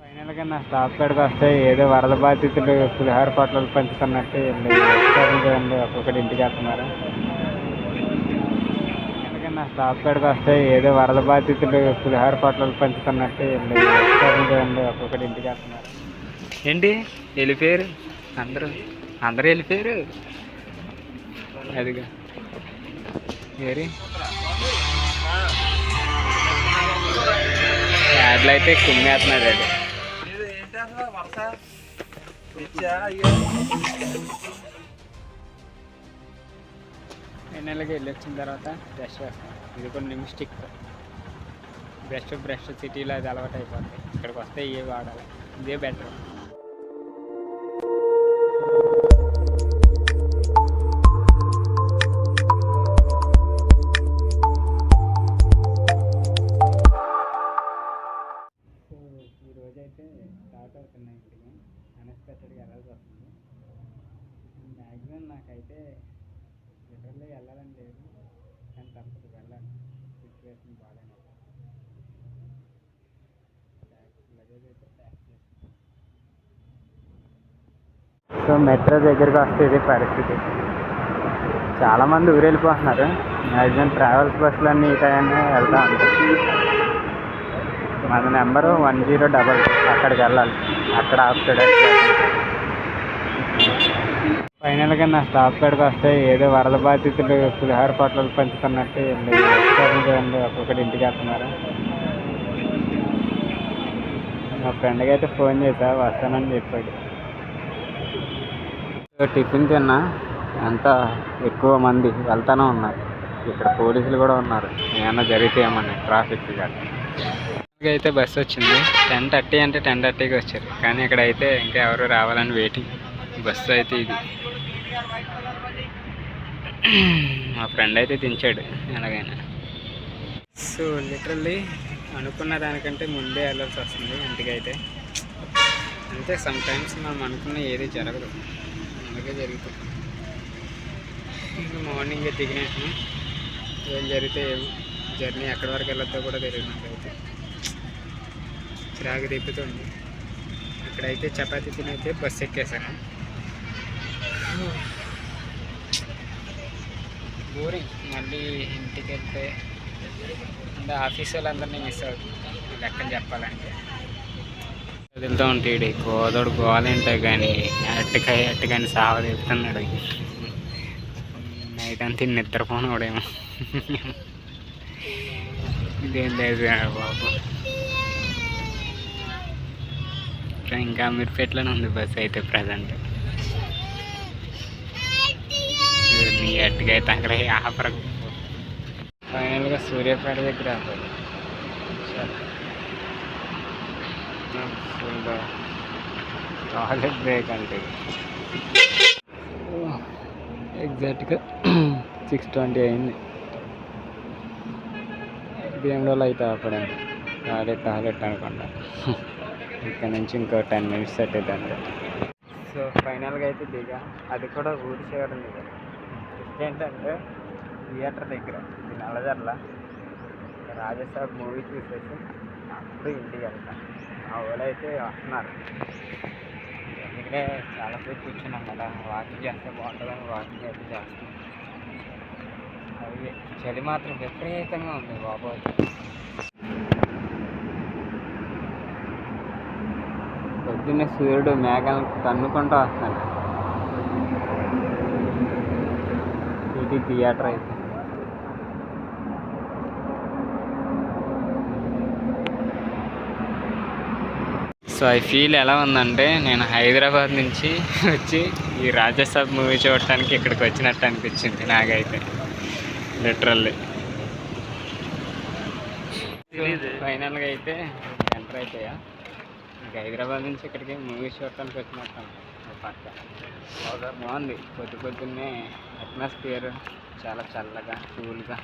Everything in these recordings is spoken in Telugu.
ఫైనల్గా నా స్టాప్ కాడికి వస్తే ఏదో వరద బాధితులు పులిహార పొట్లాలు పంచుతున్నట్టు వీళ్ళు చూడండి ఒక్కొక్కటి ఇంటికి వెళ్తున్నారు. నా స్టాప్ కాడికి వస్తే ఏదో వరద బాధితులు పులిహార పొట్లాలు పంచుతున్నట్టు వీళ్ళు చూడండి ఒక్కొక్కటి ఇంటికి వెళ్తున్నారు. ఏంటి? వెళ్ళిపోయారు? అందరూ? అందరూ వెళ్ళిపోయారు? అదిగా. ఏరి? యాడ్లు అయితే కుమ్మేస్తున్నాడు అది ఫైనల్గా వెళ్ళి వచ్చిన తర్వాత బ్రష్ వేస్తాం ఇది కూడా నిమిస్టిక్ బ్రష్ బ్రష్ సిటీలో అది అలవాటు అయిపోతుంది ఇక్కడికి వస్తే ఇవే వాడాలి? ఇదే బెటర్ మెట్రో దగ్గరికి వస్తే ఇది పరిస్థితి. చాలామంది ఊరు వెళ్ళిపోతున్నారు మ్యాక్సిమం ట్రావెల్స్ బస్సులు అన్నీ ఈ టైంలో వెళ్తూ ఉంటాయి. మన నెంబరు వన్ జీరో డబల్ అక్కడికి వెళ్ళాలి. అక్కడ ఆపుతాడు ఫైనల్గా నా స్టాప్ కాడికి వస్తే ఏదో వరద బాధితులు పులిహార పొట్లాలు పంచుతున్నట్టు వీళ్ళు చూడండి ఒక్కొక్కటి ఇంటికి వెళ్తున్నారు. మా ఫ్రెండ్కి అయితే ఫోన్ చేశా వస్తానని చెప్పాడు. టిఫిన్ తిన్నా అంతా ఎక్కువ మంది వెళ్తానే ఉన్నారు. ఇక్కడ పోలీసులు కూడా ఉన్నారు. ఏమన్నా జరిగితే ఏమన్నా ట్రాఫిక్ కానీ. అయితే బస్సు వచ్చింది. టెన్ థర్టీ అంటే టెన్ థర్టీకి వచ్చారు. కానీ ఇక్కడ అయితే ఇంకా ఎవరు రావాలని వెయిటింగ్ బస్సు అయితే ఇది. మా ఫ్రెండ్ అయితే దించాడు. ఎలాగైనా. సో లిటరల్లీ అనుకున్న దానికంటే ముందే వెళ్ళాల్సి వస్తుంది. ఇంటికైతే అంతే. సమ్ టైమ్స్ మనం అనుకున్న ఏది జరగదు. అందుకే జరుగుతుంది ఇంకా మార్నింగే దిగినట్టు ఏం జరిగితే జర్నీ ఎక్కడి వరకు వెళ్ళొద్దో కూడా తెలియదు నాకైతే. చిరాకు తిప్పుతుంది. ఇక్కడైతే చపాతీ తినైతే బస్సు ఎక్కేసాను బోరింగ్. మళ్ళీ ఇంటికి వెళ్తే అంటే ఆఫీస్ వాళ్ళందరినీ మిస్ అవుతుంది. లెక్కలు చెప్పాలంటే. వెళ్తూ ఉంటాడు కోదోడు గోలంటే కానీ అట్టకాయ అట్టకాయని కానీ సావ చెప్తున్నాడు నైట్ అంతా నిద్రపోను వాడేమో ఇదేం లేదు బాబు. ఇంకా ఇంకా అమీర్పేటలోనే ఉంది బస్ అయితే ప్రజెంట్. నీ అట్టుగా అయితే అక్కడ ఆఫర్ ఫైనల్గా సూర్యాపేట దగ్గర ఆపాలి. టాయిలెట్ బ్రేక్ అంటే ఎగ్జాక్ట్గా సిక్స్ ట్వంటీ అయింది బిఎండోలో అయితే ఆపడండి టాయిలెట్ టాయిలెట్ అనుకుంటా. ఇక్కడ నుంచి ఇంకో టెన్ మినిట్స్ అంటే సో ఫైనల్గా అయితే దిగా. అది కూడా ఊరి చేయడం దిగా ఏంటంటే థియేటర్ దగ్గర నల్లదర్ల రాజసాబ్ మూవీ చూసేసి అప్పుడు ఇంటికి వెళ్తాను ఆ ఊళ్ళో అయితే వస్తున్నారు ఎందుకంటే చాలాసేపు కూర్చున్నాం కదా వాకింగ్ చేస్తే బాగుంటుందని వాకింగ్ అయితే చేస్తాం అవి చలి మాత్రం విపరీతంగా ఉంది బాబోయ్. పొద్దున్నే సూర్యుడు మేఘాలను తన్నుకుంటూ వస్తాడు ఇది థియేటర్ అయితే. సో ఐ ఫీల్ ఎలా ఉందంటే నేను హైదరాబాద్ నుంచి వచ్చి ఈ రాజసాబ్ మూవీ చూడటానికి ఇక్కడికి వచ్చినట్టు అనిపించింది నాకైతే. లిటరల్లీ ఫైనల్గా అయితే ఎంటర్ అయిపోయా. ఇంకా హైదరాబాద్ నుంచి ఇక్కడికి మూవీ చూడటానికి వచ్చినట్టు పక్క బాగుంది. పొద్దు పొద్దున్నే అట్మాస్ఫియర్ చాలా చల్లగా కూల్గా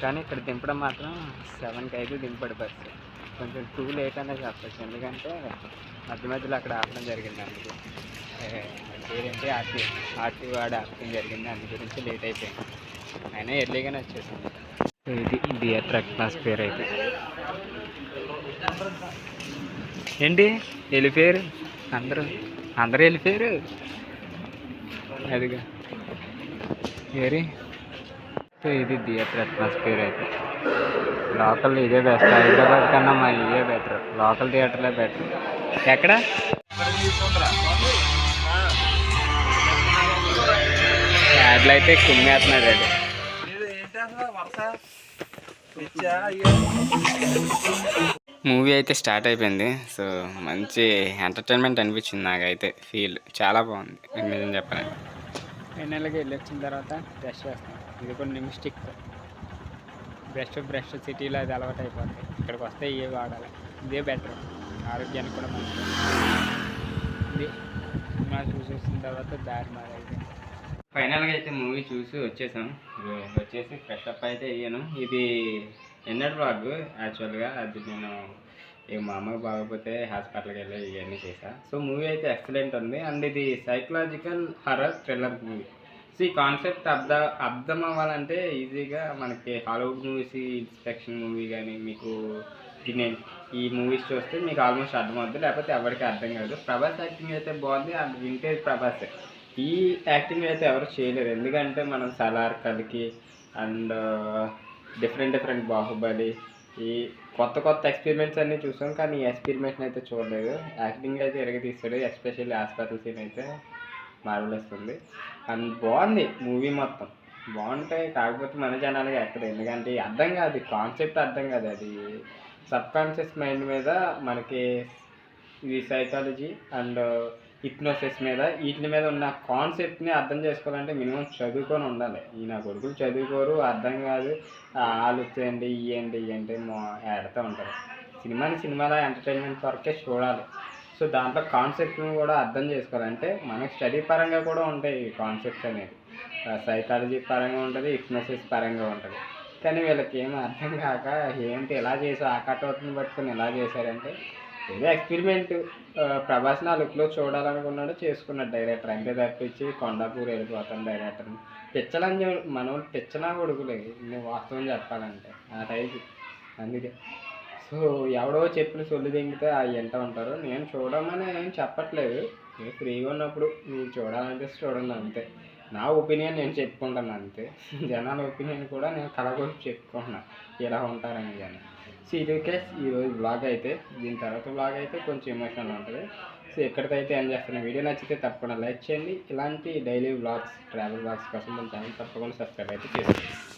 కానీ ఇక్కడ దింపడం మాత్రం సెవెన్కి అయితే దింపడు బస్సు కొంచెం టూ లేట్ అనే చెప్పచ్చు. ఎందుకంటే మధ్య మధ్యలో అక్కడ ఆపడం జరిగింది అందుకు. పేరేంటి ఆర్టీ ఆర్టీ వాడు ఆపడం జరిగింది అందు గురించి లేట్ అయిపోయింది. అయినా ఎర్లీగానే వచ్చేసింది ఇది థియేటర్ అట్మాస్ఫియర్ అయితే. ఏంటి? వెళ్ళిపోయారు అందరూ అందరూ వెళ్ళిపోయారు అదిగా. ఏరి? సో ఇది థియేటర్ అట్మాస్ఫియర్ అయితే. లోకల్ ఇదే బెస్ట్ హైదరాబాద్ కన్నా మా ఇదే బెటర్. Local థియేటర్లే better. ఎక్కడ? యాడ్లు అయితే కుమ్మేస్తున్నాడు అది. మూవీ అయితే స్టార్ట్ అయిపోయింది. సో మంచి ఎంటర్టైన్మెంట్ అనిపించింది నాకైతే. ఫీల్ చాలా బాగుంది. నిజం చెప్పాలంటే. ఫైనల్గా వెళ్ళి వచ్చిన తర్వాత టెస్ట్ చేస్తాను ఇది కొన్ని మిస్టేక్స్ బ్రష్ బ్రష్ సిటీలో అది అలవాటు అయిపోతుంది ఇక్కడికి వస్తే ఇవే వాడాలి? ఇదే బెటర్ ఆరోగ్యానికి కూడా మంచిది. ఇది సినిమా చూసేసిన తర్వాత దారి మారైతే ఫైనల్గా అయితే మూవీ చూసి వచ్చేసాం. వచ్చేసి ఫ్రెష్ అప్ అయితే అయ్యాను. ఇది ఎన్నటి బ్లాగ్ యాక్చువల్గా అది నేను ఇక మా అమ్మకి బాగోకపోతే హాస్పిటల్కి వెళ్ళి ఇవన్నీ చేశాను సో మూవీ అయితే ఎక్సలెంట్ ఉంది. అండ్ ఇది psychological horror thriller movie so ఈ కాన్సెప్ట్ అర్థం అర్థం అవ్వాలంటే ఈజీగా మనకి హాలీవుడ్ మూవీస్ ఇన్స్పెక్షన్ మూవీ కానీ మీకు దీని ఈ మూవీస్ చూస్తే మీకు ఆల్మోస్ట్ అర్థమవుతుంది లేకపోతే ఎవరికి అర్థం కాదు. ప్రభాస్ యాక్టింగ్ అయితే బాగుంది. And vintage Prabhas. ఈ యాక్టింగ్ అయితే ఎవరు చేయలేరు. ఎందుకంటే మనం సలార్ కలికి and uh, different different Baahubali ఈ కొత్త కొత్త ఎక్స్పెరిమెంట్స్ అన్నీ చూసాం. కానీ ఈ ఎక్స్పెరిమెంట్ని అయితే చూడలేదు. యాక్టింగ్ అయితే ఎరగ తీస్తాడు ఎస్పెషల్లీ హాస్పిటల్ సీన్ అయితే. మార్వలేస్తుంది అండ్ బాగుంది మూవీ మొత్తం. బాగుంటాయి కాకపోతే మన జనాలుగా ఎక్కడ ఎందుకంటే అర్థం కాదు కాన్సెప్ట్ అర్థం కాదు. అది సబ్ కాన్షియస్ మైండ్ మీద మనకి ఇది సైకాలజీ అండ్ హిప్నోసిస్ మీద వీటి మీద ఉన్న కాన్సెప్ట్ని అర్థం చేసుకోవాలంటే మినిమం చదువుకొని ఉండాలి. ఈ నా కొడుకులు చదువుకోరు అర్థం కాదు. ఆలోచండి ఇయ్యండి ఏంటి మా ఏడుతూ ఉంటారు. సినిమాని సినిమాలో ఎంటర్టైన్మెంట్ వరకే చూడాలి. సో దాంట్లో కాన్సెప్ట్ని కూడా అర్థం చేసుకోవాలంటే మనకు స్టడీ పరంగా కూడా ఉంటాయి ఈ కాన్సెప్ట్స్ అనేది సైకాలజీ పరంగా ఉంటుంది హిప్నోసిస్ పరంగా ఉంటుంది. కానీ వీళ్ళకి ఏం అర్థం కాక ఏంటి ఎలా చేసావు ఆ కట్అవుట్ని పట్టుకొని ఎలా చేశారంటే ఏదో ఎక్స్పెరిమెంట్ ప్రభాస్ లుక్లో చూడాలనుకున్నాడు చేసుకున్నాడు డైరెక్టర్ అంతే తప్పించి కొండాపూర్ వెళ్ళిపోతాను డైరెక్టర్ని పిచ్చలని చెప్- మనోళ్ళు పిచ్చనా కొడుకులే నువ్వు వాస్తవం చెప్పాలంటే ఆ టైప్. అందుకే. సో ఎవడో చెప్పిన సొల్లు దింగితే అవి ఎంట ఉంటారు నేను చూడమని ఏం చెప్పట్లేదు. నేను ఫ్రీగా ఉన్నప్పుడు మీరు చూడాలంటే చూడండి అంతే. నా ఒపీనియన్ నేను చెప్పుకుంటాను అంతే. జనాల ఒపీనియన్ కూడా నేను కలగొచ్చి చెప్పుకుంటున్నా. ఇలా ఉంటారని కానీ. సో ఇది కేస్ ఈరోజు బ్లాగ్ అయితే దీని తర్వాత బ్లాగ్ అయితే కొంచెం ఎమోషనల్ ఉంటుంది. సో ఎక్కడికైతే ఏం చేస్తున్న వీడియో నచ్చితే తప్పకుండా లైక్ చేయండి. ఇలాంటి డైలీ బ్లాగ్స్ ట్రావెల్ బ్లాగ్స్ కోసం మన ఛానల్ తప్పకుండా సబ్స్క్రైబ్ అయితే చేసుకోండి.